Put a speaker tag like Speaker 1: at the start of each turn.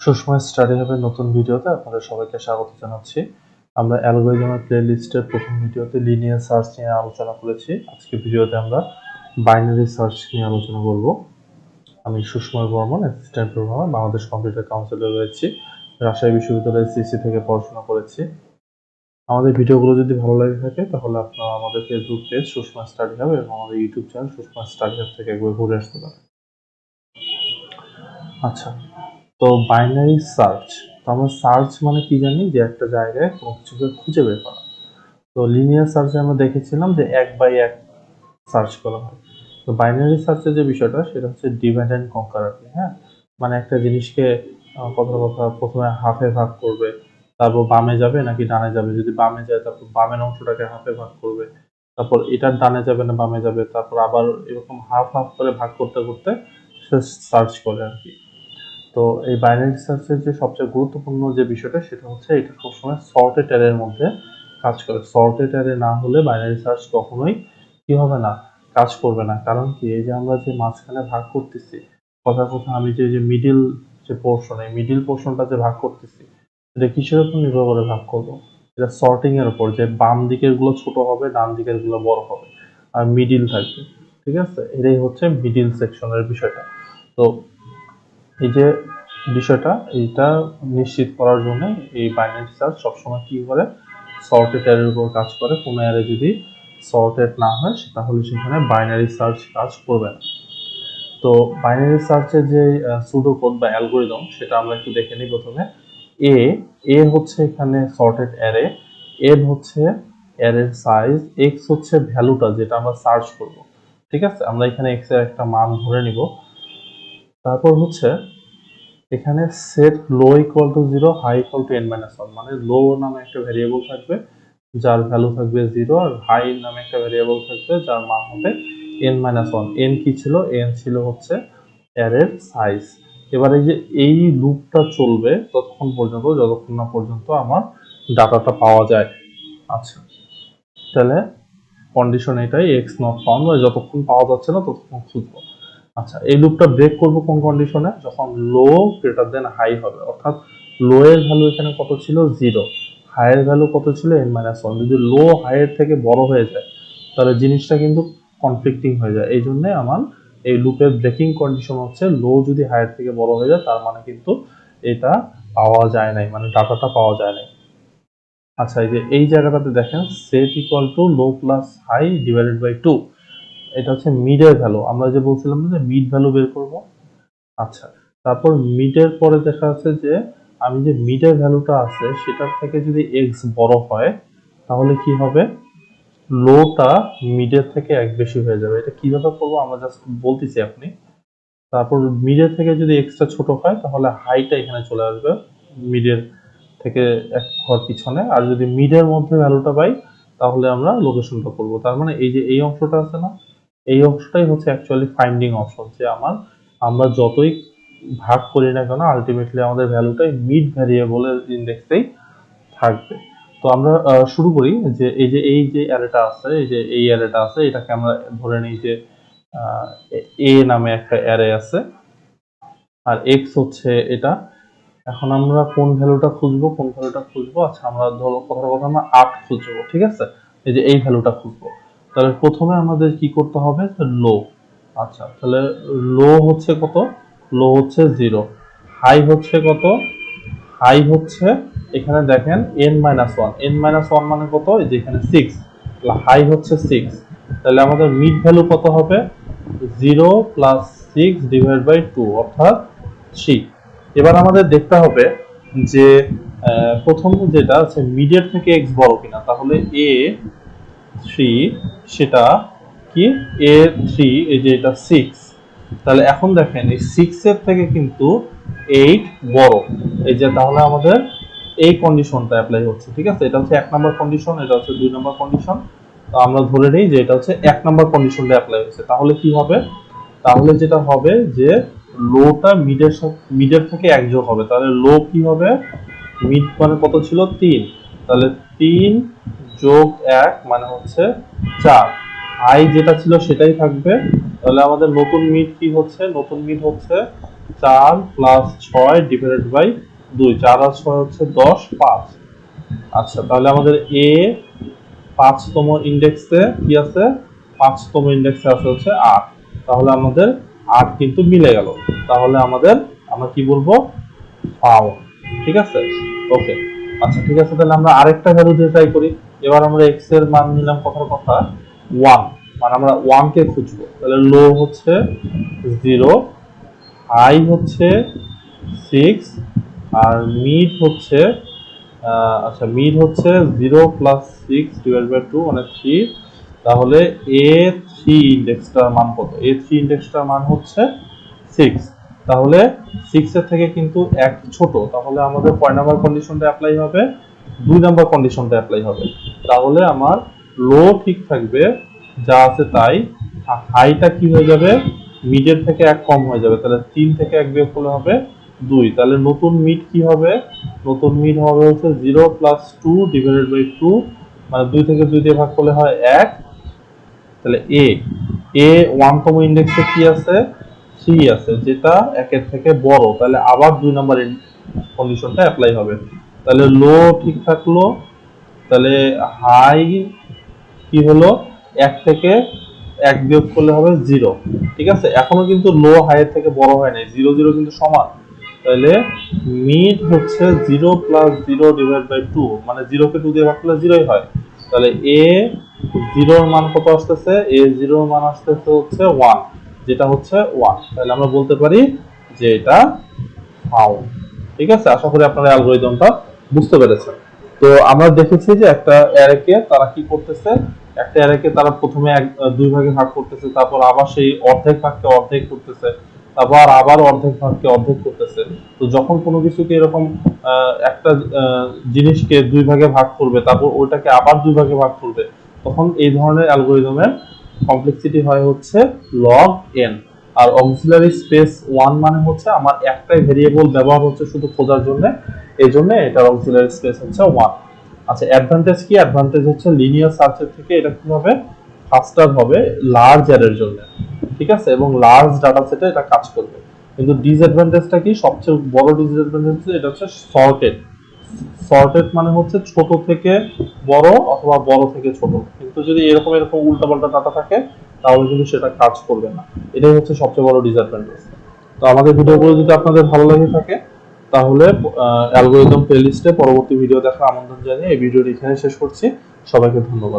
Speaker 1: Sushmoy study হবে নতুন ভিডিওতে আপনাদের সবাইকে স্বাগত জানাচ্ছি। আমরা অ্যালগোরিদমের প্লে লিস্টের প্রথম ভিডিওতে লিনিয়ার সার্চ নিয়ে আলোচনা করেছি। আজকে ভিডিওতে আমরা বাইনারি সার্চ নিয়ে আলোচনা করব। আমি Sushmoy Barman assistant programmer Bangladesh computer কাউন্সিলে রয়েছি। রাজশাহী বিশ্ববিদ্যালয়ের সিসি থেকে পড়াশোনা করেছি। আমাদের ভিডিওগুলো যদি ভালো লাগে থাকে, তাহলে আপনারা আমাদের Facebook page Sushma study hub এবং আমাদের YouTube channel Sushma study hub থেকে একবার ঘুরে আসতে পারেন। আচ্ছা তো বাইনারি সার্চ তো আমরা সার্চ মানে কি জানি? যে একটা জায়গায় কোনো কিছুকে খুঁজে বের করা। তো লিনিয়ার সার্চে আমরা দেখেছিলাম যে এক বাই এক সার্চ করা হয়। তো বাইনারি সার্চের যে বিষয়টা, সেটা হচ্ছে ডিভাইড অ্যান্ড কঙ্কার আর কি হ্যাঁ? মানে একটা জিনিসকে কথা কথা প্রথমে হাফে ভাগ করবে, তারপর বামে যাবে নাকি ডানে যাবে? যদি বামে যায়, তারপর বামের অংশটাকে হাফে ভাগ করবে। তারপর এটার ডানে যাবে না বামে যাবে? তারপর আবার এরকম হাফ হাফ করে ভাগ করতে করতে সে সার্চ করে আর কি। তো এই বাইনারি সার্চের যে সবচেয়ে গুরুত্বপূর্ণ যে বিষয়টা, সেটা হচ্ছে এটা সবসময় সর্টেড অ্যারের মধ্যে কাজ করে। সর্টেড অ্যারে না হলে বাইনারি সার্চ কখনোই কি হবে না, কাজ করবে না। কারণ কি? এই যে আমরা যে মাঝখানে ভাগ করতেছি কথা কথা আমি যে যে মিডিল যে পোর্শন এই মিডিল পোর্শনটা যে ভাগ করতেছি, এটা কিসের উপর নির্ভর করে ভাগ করব? এটা সর্টিং এর উপর, যে বাম দিকেরগুলো ছোট হবে, ডান দিকেরগুলো বড় হবে, আর মিডিল থাকবে। ঠিক আছে? এটাই হচ্ছে মিডিল সেকশনের বিষয়টা। তো এই যে বিষয়টা, এইটা নিশ্চিত করার জন্য এই বাইনারি সার্চ সবসময় কি করে? সর্টেড অ্যারের উপর কাজ করে। কোনো অ্যারে যদি সর্টেড না হয় তাহলে সেখানে বাইনারি সার্চ কাজ করবে না। তো বাইনারি সার্চের যে সুডো কোড বা অ্যালগোরিদম সেটা আমরা একটু দেখে নিই প্রথমে। এ এ হচ্ছে এখানে সর্টেড অ্যারে এন হচ্ছে অ্যারের সাইজ এক্স হচ্ছে ভ্যালুটা যেটা আমরা সার্চ করব। ঠিক আছে? আমরা এখানে এক্সের একটা মান ধরে নিব। তারপর হচ্ছে এখানে set low equal to zero high equal to N minus one মানে লো নামে একটা ভ্যারিয়েবল থাকবে, যার ভ্যালু থাকবে জিরো আর হাই নামে একটা ভ্যারিয়েবল থাকবে, যার মান হবে এন মাইনাস ওয়ান এন কি ছিল? এন ছিল হচ্ছে অ্যারের সাইজ এবার যে এই লুপটা চলবে ততক্ষণ পর্যন্ত, যতক্ষণ না পর্যন্ত আমার ডাটাটা পাওয়া যায়। আচ্ছা তাহলে কন্ডিশন এটাই এক্স নট ফাউন্ড যতক্ষণ পাওয়া যাচ্ছে না ততক্ষণ খুঁজবো। আচ্ছা এই লুপটা ব্রেক করব কোন কন্ডিশনে যখন লো গ্রেটার দেন হাই হবে, অর্থাৎ লো এর ভ্যালু এখানে কত ছিল? জিরো হাইয়ের ভ্যালু কত ছিল? এন মাইনাস ওয়ান যদি লো হাইয়ের থেকে বড় হয়ে যায়, তাহলে জিনিসটা কিন্তু কনফ্লিক্টিং হয়ে যায়। এই জন্য আমার এই লুপের ব্রেকিং কন্ডিশন হচ্ছে লো যদি হাইয়ের থেকে বড় হয়ে যায়, তার মানে কিন্তু এটা পাওয়া যায় নাই মানে ডাটাটা পাওয়া যায় নাই। আচ্ছা এই যে এই জায়গাটাতে দেখেন set equal to low plus high divided by two এটা হচ্ছে মিডের ভ্যালু আমরা যে বলছিলাম যে মিড ভ্যালু বের করব? আচ্ছা তারপর মিডের পরে দেখা যাচ্ছে যে আমি যে মিডের ভ্যালুটা আছে, সেটার থেকে যদি এক্স বড় হয়, তাহলে কি হবে? লোটা মিডের থেকে এক বেশি হয়ে যাবে। এটা কীভাবে করব? আমরা জাস্ট বলতেছি আপনি। তারপর মিডের থেকে যদি এক্সটা ছোট হয়, তাহলে হাইটা এখানে চলে আসবে মিডের থেকে এক ঘর পিছনে। আর যদি মিডের মধ্যে ভ্যালুটা পাই, তাহলে আমরা লোকেশনটা করব। তার মানে এই যে এই অংশটা আছে না এই অংশটাই হচ্ছে অ্যাকচুয়ালি ফাইন্ডিং অপশন যে আমার, আমরা যতই ভাগ করি না কেন আলটিমেটলি আমাদের ভ্যালুটাই মিড ভ্যারিয়েবলের ইন্ডেক্সেই থাকবে। তো আমরা শুরু করি যে এই যে এই যে অ্যারেটা আছে, এই যে এই অ্যারেটা আছে, এটাকে আমরা ধরে নিই যে এ নামে একটা অ্যারে আছে। আর এক্স হচ্ছে এটা। এখন আমরা কোন ভ্যালুটা খুঁজবো, কোন ভ্যালুটা খুঁজবো? আচ্ছা আমরা ধরো, কথার কথা আমরা আট খুঁজবো, ঠিক আছে? এই যে এই ভ্যালুটা খুঁজবো। তাহলে প্রথমে আমাদের কি করতে হবে? লো। আচ্ছা তাহলে লো হচ্ছে কত? লো হচ্ছে জিরো। হাই হচ্ছে কত? হাই হচ্ছে, এখানে দেখেন N minus one N minus one মানে কত? যে এখানে সিক্স তাহলে হাই হচ্ছে সিক্স তাহলে আমাদের মিড ভ্যালু কত হবে? Zero plus six divide by two অর্থাৎ থ্রি এবার আমাদের দেখতে হবে যে প্রথম যেটা আছে মিডের থেকে এক্স বড় কিনা। তাহলে এ থ্রি সেটা কি? এ থ্রি এই যে এটা সিক্স তাহলে এখন দেখেন, এই সিক্স এর থেকে কিন্তু এইট বড়। এই যে তাহলে আমাদের এই কন্ডিশনটা অ্যাপ্লাই হচ্ছে, ঠিক আছে? এটা হচ্ছে এক নম্বর কন্ডিশন এটা হচ্ছে দুই নম্বর কন্ডিশন তো আমরা ধরে নিই যে এটা হচ্ছে এক নম্বর কন্ডিশনটা অ্যাপ্লাই হচ্ছে তাহলে কি হবে? তাহলে যেটা হবে যে লোটা মিডের মিডের থেকে এক হবে। তাহলে লো কি হবে? মিড মানে কত ছিল? তিন। তাহলে তিন যোগ এক মানে হচ্ছে চার। আই যেটা ছিল সেটাই থাকবে। তাহলে আমাদের নতুন মিট কি হচ্ছে? নতুন মিট হচ্ছে চার প্লাস ছয় ডিভাইডেড বাই দুই। চার আর ছয় হচ্ছে দশ, পাঁচ। আচ্ছা তাহলে আমাদের এ পাঁচতম ইন্ডেক্সে কি আছে? পাঁচতম ইন্ডেক্সে আছে হচ্ছে আট। তাহলে আমাদের আট কিন্তু মিলে গেল। তাহলে আমাদের, আমরা কি বলব? ফাউন্ড ঠিক আছে? ওকে আচ্ছা ঠিক আছে, তাহলে আমরা আরেকটা ভ্যালু দিয়ে ট্রাই করি। এবার আমরা এক্সের মান নিলাম কথার কথা? ওয়ান মানে আমরা ওয়ান কে খুঁজবো। তাহলে লো হচ্ছে জিরো হাই হচ্ছে সিক্স আর মিড হচ্ছে আচ্ছা মিড হচ্ছে zero plus six divide by two মানে থ্রি তাহলে এ থ্রি ইন্ডেক্সটার মান কত? এ থ্রি ইন্ডেক্সটার মান হচ্ছে সিক্স তাহলে সিক্স এর থেকে কিন্তু এক ছোট। তাহলে আমাদের কয় নাম্বার কন্ডিশনটা অ্যাপ্লাই হবে দুই নাম্বার কন্ডিশনটা অ্যাপ্লাই হবে। তাহলে আমার লো ঠিক থাকবে, যা আছে তাই। হাইটা কি হয়ে যাবে? মিডের থেকে এক কম হয়ে যাবে। তাহলে তিন থেকে এক বিয়োগ করলে হবে দুই। তাহলে নতুন মিড কি হবে? নতুন মিড হবে হচ্ছে zero plus two divided by two মানে দুই থেকে দুই দিয়ে ভাগ করলে হয় এক। তাহলে এ এ ওয়ানতম ইন্ডেক্সে কি আছে? থ্রি আছে, যেটা একের থেকে বড়। তাহলে আবার দুই নম্বর কন্ডিশনটা অ্যাপ্লাই হবে। তাহলে লো ঠিক থাকল, তাহলে হাই কি হলো? এক থেকে এক বিয়োগ করলে হবে জিরো ঠিক আছে? এখনও কিন্তু লো হাইয়ের থেকে বড় হয় নাই জিরো জিরো কিন্তু সমান। তাহলে মিড হচ্ছে zero plus zero divide by two মানে জিরোকে টু দিয়ে ভাগ করলে জিরোই হয়। তাহলে এ জিরোর মান কত আসতেছে? এ জিরোর মান আসতেছে হচ্ছে ওয়ান যেটা হচ্ছে ওয়ান তাহলে আমরা বলতে পারি যে এটা ফাউন্ড ঠিক আছে? আশা করি আপনারা অ্যালগোরিদমটা বুঝতে পেরেছেন। তো আমরা দেখেছি যে একটা অ্যারেকে তারা কি করতেছে? একটা অ্যারেকে তারা প্রথমে এক, দুই ভাগে ভাগ করতেছে, তারপর আবার সেই অর্ধেক ভাগকে অর্ধেক করতেছে, তারপর আবার অর্ধেক ভাগকে অর্ধেক করতেছে। তো যখন কোনো কিছুকে এরকম একটা জিনিসকে দুই ভাগে ভাগ করবে, তারপর ওইটাকে আবার দুই ভাগে ভাগ করবে, তখন এই ধরনের অ্যালগোরিদমের কমপ্লেক্সিটি হয় হচ্ছে লগ এন আর অক্সিলারি স্পেস ওয়ান মানে হচ্ছে আমার একটাই ভেরিয়েবল ব্যবহার হচ্ছে শুধু খোঁজার জন্য। এই জন্য এটার অক্সিলারি স্পেস হচ্ছে ওয়ান আচ্ছা অ্যাডভান্টেজ কি? অ্যাডভান্টেজ হচ্ছে লিনিয়ার সার্চের থেকে এটা কি হবে ফাস্টার হবে লার্জ অ্যারের জন্য। ঠিক আছে? এবং লার্জ ডাটা সেটে এটা কাজ করবে। কিন্তু ডিসঅ্যাডভান্টেজটা কি? সবচেয়ে বড় ডিসঅ্যাডভান্টেজ এটা হচ্ছে সর্টেড সর্টেড মানে হচ্ছে ছোট থেকে বড় অথবা বড় থেকে ছোট। কিন্তু যদি এরকম এরকম উল্টাপাল্টা ডাটা থাকে তাহলে কিন্তু সেটা কাজ করবে না। এটাই হচ্ছে সবচেয়ে বড় ডিসঅ্যাডভান্টেজ তো আমাদের ভিডিওগুলো যদি আপনাদের ভালো লাগে থাকে, তাহলে অ্যালগোরিদম প্লেলিস্টে পরবর্তী ভিডিও দেখার আমন্ত্রণ জানিয়ে এই ভিডিওটি এখানে শেষ করছি। সবাইকে ধন্যবাদ।